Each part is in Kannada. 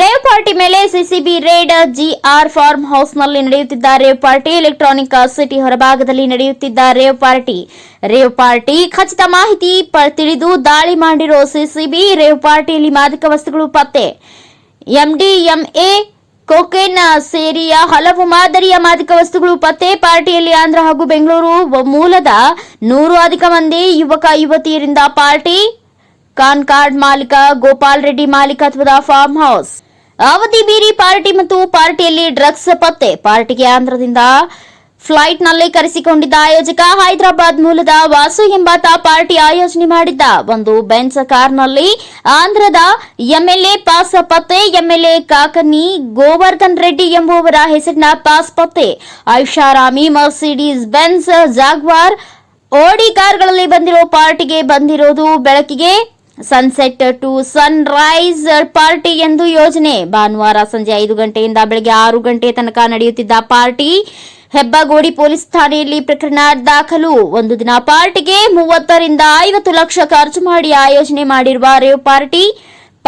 ರೇವ್ ಪಾರ್ಟಿ ಮೇಲೆ ಸಿಸಿಬಿ ರೇಡ್ ಜಿಆರ್ ಫಾರ್ಮ್ ಹೌಸ್ನಲ್ಲಿ ನಡೆಯುತ್ತಿದ್ದ ರೇವ್ ಪಾರ್ಟಿ, ಎಲೆಕ್ಟ್ರಾನಿಕ್ ಸಿಟಿ ಹೊರಭಾಗದಲ್ಲಿ ನಡೆಯುತ್ತಿದ್ದ ರೇವ್ ಪಾರ್ಟಿ. ರೇವ್ ಪಾರ್ಟಿ ಖಚಿತ ಮಾಹಿತಿ ತಿಳಿದು ದಾಳಿ ಮಾಡಿರುವ ಸಿಸಿಬಿ, ರೇವ್ ಪಾರ್ಟಿಯಲ್ಲಿ ಮಾದಕ ವಸ್ತುಗಳು ಪತ್ತೆ. ಎಂಡಿಎಂಎ ಕೊಕೇನ್ ಸೇರಿಯ ಹಲವು ಮಾದರಿಯ ಮಾದಕ ವಸ್ತುಗಳು ಪತ್ತೆ. ಪಾರ್ಟಿಯಲ್ಲಿ ಆಂಧ್ರ ಹಾಗೂ ಬೆಂಗಳೂರು ಮೂಲದ ನೂರು ಅಧಿಕ ಮಂದಿ ಯುವಕ, ಯುವತಿಯರಿಂದ ಪಾರ್ಟಿ. ಕಾನ್ ಕಾರ್ಡ್ ಮಾಲೀಕ ಗೋಪಾಲ್ ರೆಡ್ಡಿ ಮಾಲೀಕತ್ವದ ಫಾರ್ಮ್ ಹೌಸ್. ಅವಧಿ ಬೀರಿ ಪಾರ್ಟಿ ಮತ್ತು ಪಾರ್ಟಿಯಲ್ಲಿ ಡ್ರಗ್ಸ್ ಪತ್ತೆ. ಪಾರ್ಟಿಗೆ ಆಂಧ್ರದಿಂದ ಫ್ಲೈಟ್ನಲ್ಲಿ ಕರೆಸಿಕೊಂಡಿದ್ದ ಆಯೋಜಕ ಹೈದರಾಬಾದ್ ಮೂಲದ ವಾಸು ಎಂಬಾತ ಪಾರ್ಟಿ ಆಯೋಜನೆ ಮಾಡಿದ್ದ. ಒಂದು ಬೆಂಚ್ ಕಾರ್ನಲ್ಲಿ ಆಂಧ್ರದ ಎಂಎಲ್ಎ ಪಾಸ್ ಪತ್ತೆ, ಎಂಎಲ್ಎ ಕಾಕನಿ ಗೋವರ್ಧನ್ ರೆಡ್ಡಿ ಎಂಬುವರ ಹೆಸರಿನ ಪಾಸ್ ಪತ್ತೆ. ಐಷಾರಾಮಿ ಮರ್ಸಿಡೀಸ್ ಬೆನ್ಸ್, ಜಾಗ್ವಾರ್, ಓಡಿ ಕಾರ್ಗಳಲ್ಲಿ ಬಂದಿರೋ ಪಾರ್ಟಿಗೆ ಬಂದಿರೋದು ಬೆಳಕಿಗೆ sunset to sunrise party ಎಂದು ಯೋಜನೆ. ಭಾನುವಾರ ಸಂಜೆ ಐದು ಗಂಟೆಯಿಂದ ಬೆಳಗ್ಗೆ ಆರು ಗಂಟೆ ತನಕ ನಡೆಯುತ್ತಿದ್ದ ಪಾರ್ಟಿ ಹೆಬ್ಬಗೋಡಿ ಪೊಲೀಸ್ ಠಾಣೆಯಲ್ಲಿ ಪ್ರಕರಣ ದಾಖಲು. ಒಂದು ದಿನ ಪಾರ್ಟಿಗೆ ಮೂವತ್ತರಿಂದ ಐವತ್ತು ಲಕ್ಷ ಖರ್ಚು ಮಾಡಿ ಆಯೋಜನೆ ಮಾಡಿರುವ ರೇವ್ ಪಾರ್ಟಿ.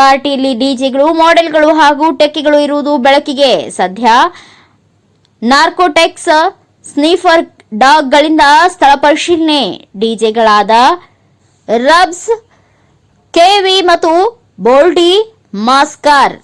ಪಾರ್ಟಿಯಲ್ಲಿ ಡಿಜೆಗಳು, ಮಾಡೆಲ್ಗಳು ಹಾಗೂ ಟೆಕ್ಕಿಗಳು ಇರುವುದು ಬೆಳಕಿಗೆ. ಸದ್ಯ ನಾರ್ಕೋಟೆಕ್ಸ್ ಸ್ನೀಫರ್ ಡಾಗ್ಗಳಿಂದ ಸ್ಥಳ ಪರಿಶೀಲನೆ. ಡಿಜೆಗಳಾದ ರಬ್ಸ್ ಕೆವಿ ಮತ್ತು ಬೋಲ್ಡಿ ಮಾಸ್ಕಾರ್